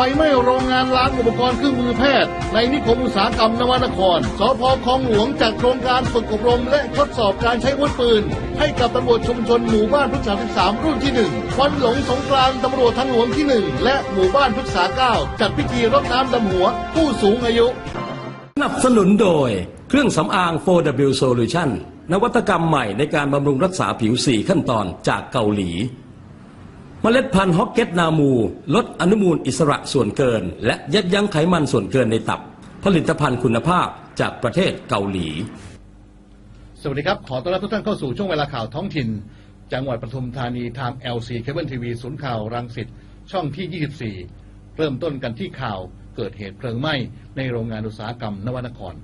ไฟไหม้โรงงานล้างอุปกรณ์เครื่องมือแพทย์ ในนิคมอุตสาหกรรมนวนคร สพคลองหลวงจัดโครงการฝึกอบรมและทดสอบการใช้อาวุธปืน ให้กับตำรวจชุมชนหมู่บ้านพฤกษา13 รุ่นที่ 1 วันหลงสงกรานต์ตำรวจทางหลวงที่ 1 และหมู่บ้านพฤกษา 9 จัดพิธีรดน้ำดำหัว ผู้สูงอายุ สนับสนุนโดยเครื่องสำอาง 4W Solution นวัตกรรมใหม่ในการบำรุงรักษาผิว 4 ขั้นตอนจากเกาหลี เมล็ดพันธุ์ฮอกเก็ตนามู ลดอนุมูลอิสระส่วนเกิน และยับยั้งไขมันส่วนเกินในตับ ผลิตภัณฑ์คุณภาพจากประเทศเกาหลี สวัสดีครับ ขอต้อนรับทุกท่านเข้าสู่ช่วงเวลาข่าวท้องถิ่น จังหวัดปทุมธานีทาง LC Cable TV ศูนย์ข่าวรังสิตช่องที่ 24 เริ่มต้นกันที่ข่าวเกิดเหตุเพลิงไหม้ในโรงงานอุตสาหกรรมนวนคร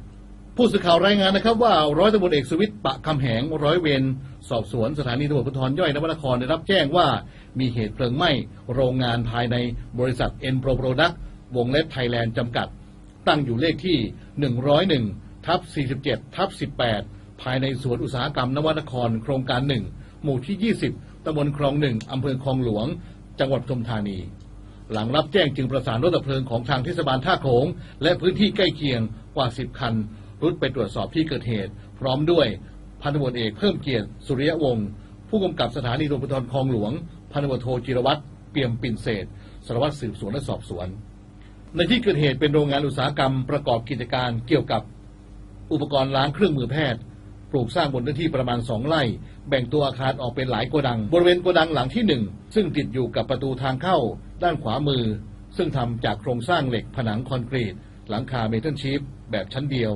ผู้สื่อข่าวรายงานนะครับว่าร้อยตำรวจเอกสุวิทย์ปะคำแหงร้อยเวรสอบสวนสถานีตำรวจภูธรย่อยนวนครได้รับแจ้งว่ามีเหตุเพลิงไหม้โรงงานภายในบริษัทเอ็นโปรโปรดักวงเล็บไทยแลนด์จำกัด ตั้งอยู่เลขที่ 101ทับ47ทับ18 ภายในสวนอุตสาหกรรมนวนคร โครงการ 1 หมู่ที่ 20ตำบลคลอง1อำเภอคลองหลวง จังหวัดปทุมธานีหลังรับแจ้งจึงประสานรถดับเพลิงของทางเทศบาลท่าโขงและพื้นที่ใกล้เคียงกว่า 10 คัน รุดไปตรวจสอบที่เกิดเหตุ พร้อมด้วยพันตำรวจเอกเพิ่มเกียรติสุริยวงศ์ผู้กำกับสถานีตำรวจภูธรคลองหลวงพันตำรวจโทจิรวัตรเปี่ยมปิ่นเศษสารวัตรสืบสวนและสอบสวน ในที่เกิดเหตุเป็นโรงงานอุตสาหกรรมประกอบกิจการเกี่ยวกับอุปกรณ์ล้างเครื่องมือแพทย์ ปลูกสร้างบนเนื้อที่ประมาณ 2 ไร่ แบ่งตัวอาคารออกเป็นหลายโกดัง บริเวณโกดังหลังที่ 1 ซึ่งติดอยู่กับประตูทางเข้า ด้านขวามือ ซึ่งทำจากโครงสร้างเหล็กผนังคอนกรีต หลังคาเมทัลชีฟแบบชั้นเดียว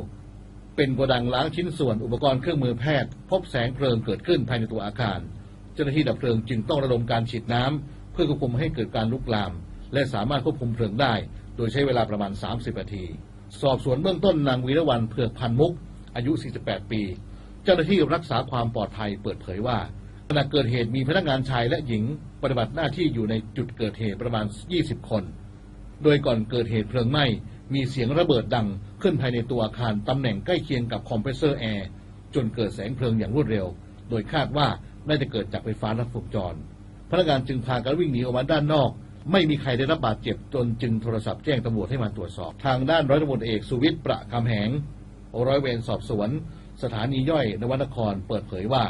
เป็นโกดังล้างชิ้นส่วนอุปกรณ์เครื่องมือแพทย์ พบแสงเพลิงเกิดขึ้นภายในตัวอาคาร เจ้าหน้าที่ดับเพลิงจึงต้องระดมการฉีดน้ำเพื่อควบคุมให้เกิดการลุกลาม และสามารถควบคุมเพลิงได้ โดยใช้เวลาประมาณ 30 นาที สอบสวนเบื้องต้นนางวีรวรรณเผือกพันมุก อายุ 48 ปี เจ้าหน้าที่รักษาความปลอดภัยเปิดเผยว่าขณะเกิดเหตุมีพนักงานชายและหญิง ปฏิบัติหน้าที่อยู่ในจุดเกิดเหตุประมาณ 20 คน โดยก่อนเกิดเหตุเพลิงไหม้มีเสียงระเบิดดัง ขึ้นภายในตัวอาคารตำแหน่งใกล้เคียงกับคอมเพรสเซอร์แอร์จนเกิดแสงเพลิงอย่างรวดเร็ว โดยคาดว่าน่าจะเกิดจากไฟฟ้ารัดวงจร พนักงานจึงพากันวิ่งหนีออกมาด้านนอก ไม่มีใครได้รับบาดเจ็บจนจึงโทรศัพท์แจ้งตำรวจให้มาตรวจสอบ ทางด้านร้อยตำรวจเอกสุวิทย์ประคำแหงร้อยเวรสอบสวน สถานีย่อยนวนครเปิดเผยว่า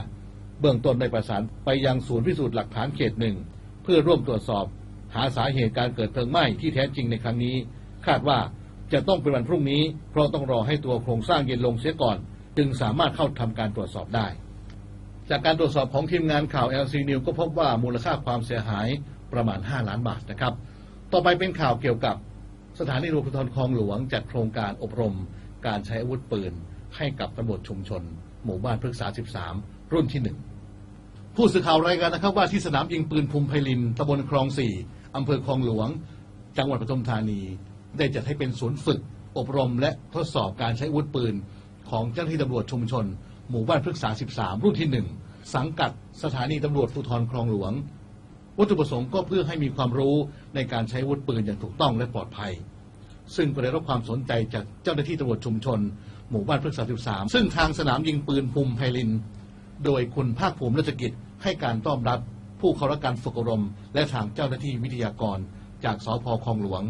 เบื้องต้นได้ประสานไปยังศูนย์พิสูจน์หลักฐานเขตหนึ่งเพื่อร่วมตรวจสอบ หาสาเหตุการเกิดเพลิงไหม้ที่แท้จริงในครั้งนี้ คาดว่า จะต้องเป็นวันพรุ่งนี้ เพราะต้องรอให้ตัวโครงสร้างเย็นลงเสียก่อน จึงสามารถเข้าทำการตรวจสอบได้ จากการตรวจสอบของทีมงานข่าว LC News ก็พบว่ามูลค่าความเสียหายประมาณ 5 ล้านบาทนะครับ ต่อไปเป็นข่าวเกี่ยวกับสถานีตำรวจภูธรคลองหลวงจัดโครงการอบรม การใช้อาวุธปืน ให้กับตำรวจชุมชน หมู่บ้านพฤกษา 13 รุ่นที่ 1 ผู้สื่อข่าวรายงานนะครับว่าที่สนามยิงปืนภูมิไพลินตำบลคลองสี่อำเภอคลองหลวง จังหวัดปทุมธานี ได้จัดให้เป็นศูนย์ฝึก อบรมและทดสอบการใช้อาวุธปืน ของเจ้าหน้าที่ตำรวจชุมชน หมู่บ้านพฤกษา 13 รุ่นที่ 1 สังกัดสถานีตำรวจภูธรคลองหลวง วัตถุประสงค์ก็เพื่อให้มีความรู้ในการใช้อาวุธปืนอย่างถูกต้องและปลอดภัย ซึ่งก็ได้รับความสนใจจากเจ้าหน้าที่ตำรวจชุมชน หมู่บ้านพฤกษา 13 ซึ่งทางสนามยิงปืนภูมิไพลิน โดยคุณภาคภูมิรัชกิจให้การต้อนรับผู้เข้ารับการฝึกอบรม และทางเจ้าหน้าที่วิทยากร จากสพคลองหลวง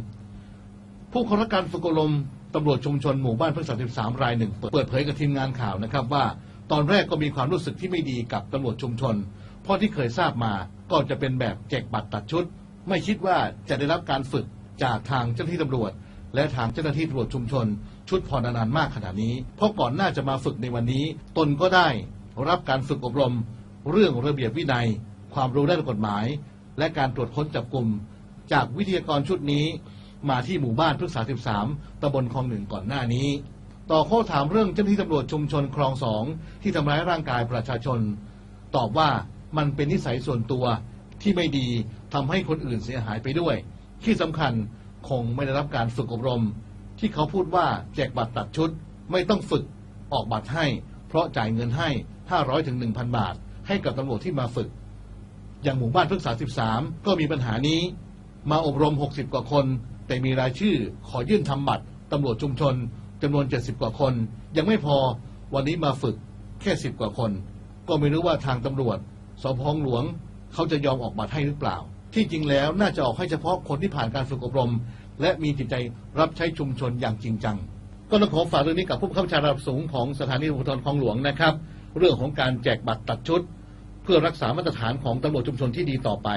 ผู้เข้ารับการฝึกอบรมตำรวจชุมชนหมู่บ้านพฤกษา13 รายหนึ่งเปิดเผยกับทีมงานข่าวนะครับว่า ตอนแรกก็มีความรู้สึกที่ไม่ดีกับตำรวจชุมชน เพราะที่เคยทราบมาก็จะเป็นแบบแจกบัตรตัดชุด ไม่คิดว่าจะได้รับการฝึกจากทางเจ้าหน้าที่ตำรวจ และทางเจ้าหน้าที่ตำรวจชุมชน ชุดพอนานๆมากขนาดนี้ เพราะก่อนหน้าจะมาฝึกในวันนี้ ตนก็ได้รับการฝึกอบรม เรื่องระเบียบวินัย ความรู้ด้านกฎหมาย และการตรวจค้นจับกลุ่ม จากวิทยากรชุดนี้ มาที่หมู่บ้านพฤกษา 13ตำบลคลองหนึ่งก่อนหน้านี้ ต่อข้อถามเรื่องเจ้าหน้าที่ตำรวจชุมชนคลองสองที่ทำร้ายร่างกายประชาชน ตอบว่ามันเป็นนิสัยส่วนตัวที่ไม่ดีทำให้คนอื่นเสียหายไปด้วย ที่สำคัญคงไม่ได้รับการฝึกอบรม ที่เขาพูดว่าแจกบัตรตัดชุด ไม่ต้องฝึกออกบัตรให้ เพราะจ่ายเงินให้ 500ถึง1,000 บาท ให้กับตำรวจที่มาฝึก อย่างหมู่บ้านพฤกษา 13 ก็มีปัญหานี้ มาอบรม 60 กว่าคน แต่มีรายชื่อขอยื่นทำบัตรตำรวจชุมชนจำนวน 70 กว่าคน ยังไม่พอวันนี้มาฝึกแค่ 10 กว่าคน ก็ไม่รู้ว่าทางตำรวจสพหลวง เขาจะยอมออกบัตรให้หรือเปล่า ที่จริงแล้วน่าจะออกให้เฉพาะคนที่ผ่านการฝึกอบรม และมีจิตใจรับใช้ชุมชนอย่างจริงจัง ก็ต้องขอฝากเรื่องนี้กับผู้บังคับบัญชาระดับสูงของสถานีตำรวจคลองหลวงนะครับ เรื่องของการแจกบัตรตัดชุด เพื่อรักษามาตรฐานของตำรวจชุมชนที่ดีต่อไป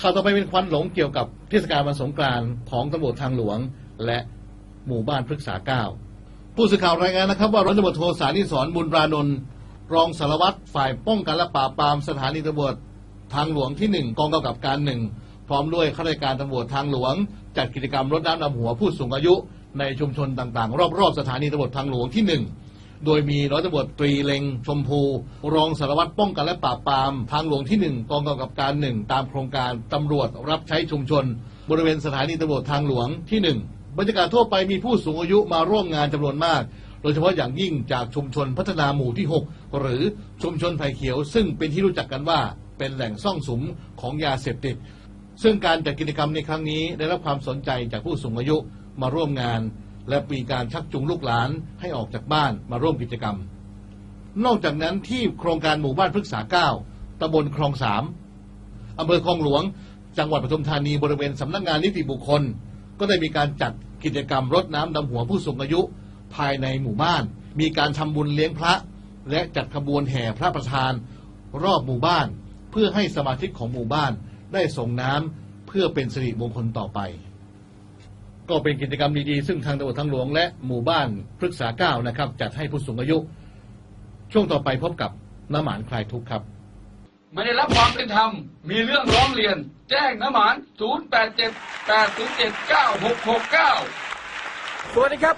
ข่าวต่อไปเป็นควันหลงเกี่ยวกับเทศกาลวันสงกรานต์ของตำรวจทางหลวง และหมู่บ้านพฤกษาเก้าผู้สื่อข่าวรายงานนะครับ ว่าร้อยตำรวจโทสานิสรบุญรานนท์รองสารวัตรฝ่ายป้องกันและปราบปรามสถานีตำรวจทางหลวงที่หนึ่งกองกำกับการหนึ่งพร้อมด้วยข้าราชการตำรวจทางหลวง จัดกิจกรรมรดน้ำดำหัวผู้สูงอายุ ในชุมชนต่างๆ รอบๆสถานีตำรวจทางหลวงที่หนึ่ง โดยมีร้อยตำรวจตรีเล็ง ชมพู รองสารวัตรป้องกันและปราบปราม ทางหลวงที่หนึ่งกองกำกับการหนึ่งตามโครงการตำรวจรับใช้ชุมชน บริเวณสถานีตำรวจทางหลวงที่หนึ่งบรรยากาศทั่วไปมีผู้สูงอายุมาร่วมงานจำนวนมาก โดยเฉพาะอย่างยิ่งจากชุมชนพัฒนาหมู่ที่ 6 หรือชุมชนไผ่เขียว ซึ่งเป็นที่รู้จักกันว่าเป็นแหล่งซ่องสุมของยาเสพติดซึ่งการจัดกิจกรรมในครั้งนี้ได้รับความสนใจจากผู้สูงอายุมาร่วมงาน และมีการชักจูงลูกหลานให้ออกจากบ้านมาร่วมกิจกรรม นอกจากนั้นที่โครงการหมู่บ้านพฤกษาเก้าตำบลคลองสามอำเภอคลองหลวง จังหวัดปทุมธานีบริเวณสำนักงานนิติบุคคล ก็ได้มีการจัดกิจกรรมรดน้ำดำหัวผู้สูงอายุ ภายในหมู่บ้าน มีการทำบุญเลี้ยงพระ และจัดขบวนแห่พระประธาน รอบหมู่บ้าน เพื่อให้สมาชิกของหมู่บ้านได้ส่งน้ำเพื่อเป็นสิริมงคลต่อไป ก็เป็นกิจกรรมดีๆ ซึ่งทางตำรวจทางหลวงและหมู่บ้านพฤกษาเก้านะครับ จัดให้ผู้สูงอายุ ช่วงต่อไปพบกับน้ำหมานคลายทุกข์ครับ ไม่ได้รับความเป็นธรรม มีเรื่องร้องเรียน แจ้งน้ำหมาน 087 807 9669 สวัสดีครับ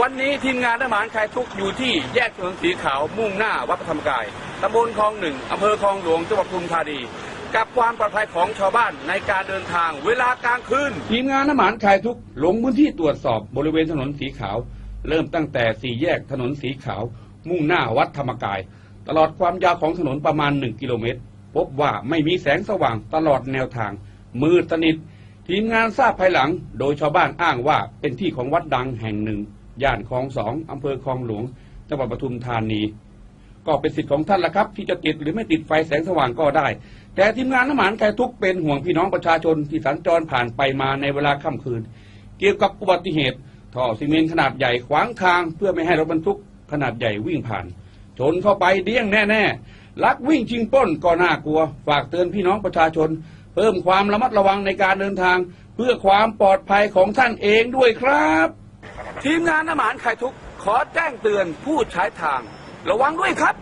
วันนี้ทีมงานทหารคลายทุกข์อยู่ที่แยกถนนสีขาวมุ่งหน้าวัดพระธรรมกายตำบลคลองหนึ่งอำเภอคลองหลวงจังหวัดปทุมธานี กับความปลอดภัยของชาวบ้านในการเดินทางเวลากลางคืนทีมงานทหารคายทุกลงพื้นที่ตรวจสอบบริเวณถนนสีขาว เริ่มตั้งแต่สี่แยกถนนสีขาว มุ่งหน้าวัดธรรมกาย ตลอดความยาวของถนนประมาณ 1 กิโลเมตร พบว่าไม่มีแสงสว่างตลอดแนวทาง มืดสนิททีมงานทราบภายหลัง โดยชาวบ้านอ้างว่าเป็นที่ของวัดดังแห่งหนึ่งย่านคลองสองอำเภอคลองหลวงจังหวัดปทุมธานี ก็เป็นสิทธิ์ของท่านละครับ ที่จะติดหรือไม่ติดไฟแสงสว่างก็ได้ แต่ทีมงานน้ำหมานไก่ทุกเป็นห่วงพี่น้องประชาชนที่สัญจรผ่านไปมาในเวลาค่ำคืน เกี่ยวกับอุบัติเหตุท่อซีเมนต์ขนาดใหญ่ขวางทาง เพื่อไม่ให้รถบรรทุกขนาดใหญ่วิ่งผ่าน ชนเข้าไปเดี้ยงแน่ๆลักวิ่งชิงป้นก็น่ากลัว ฝากเตือนพี่น้องประชาชน เพิ่มความระมัดระวังในการเดินทาง เพื่อความปลอดภัยของท่านเองด้วยครับ ทีมงานน้ำหมานไข่ทุกขอแจ้งเตือนผู้ใช้ทาง ระวังด้วยครับ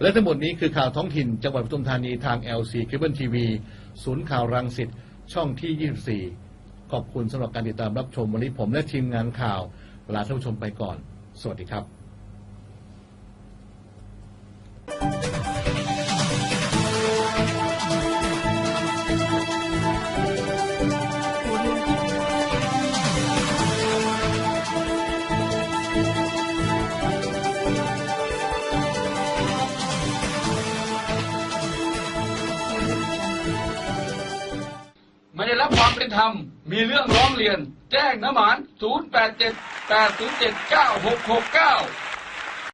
และทั้งหมดนี้คือข่าวท้องถิ่น จังหวัดปทุมธานีทาง LC Cable TV ศูนย์ข่าวรังสิตช่องที่ 24 ขอบคุณสำหรับการติดตามรับชมวันนี้ผมและทีมงานข่าวลาท่านผู้ชมไปก่อน สวัสดีครับ ธรรม มีเรื่องร้องเรียน แจ้งน้ำหมาน 087 807 9669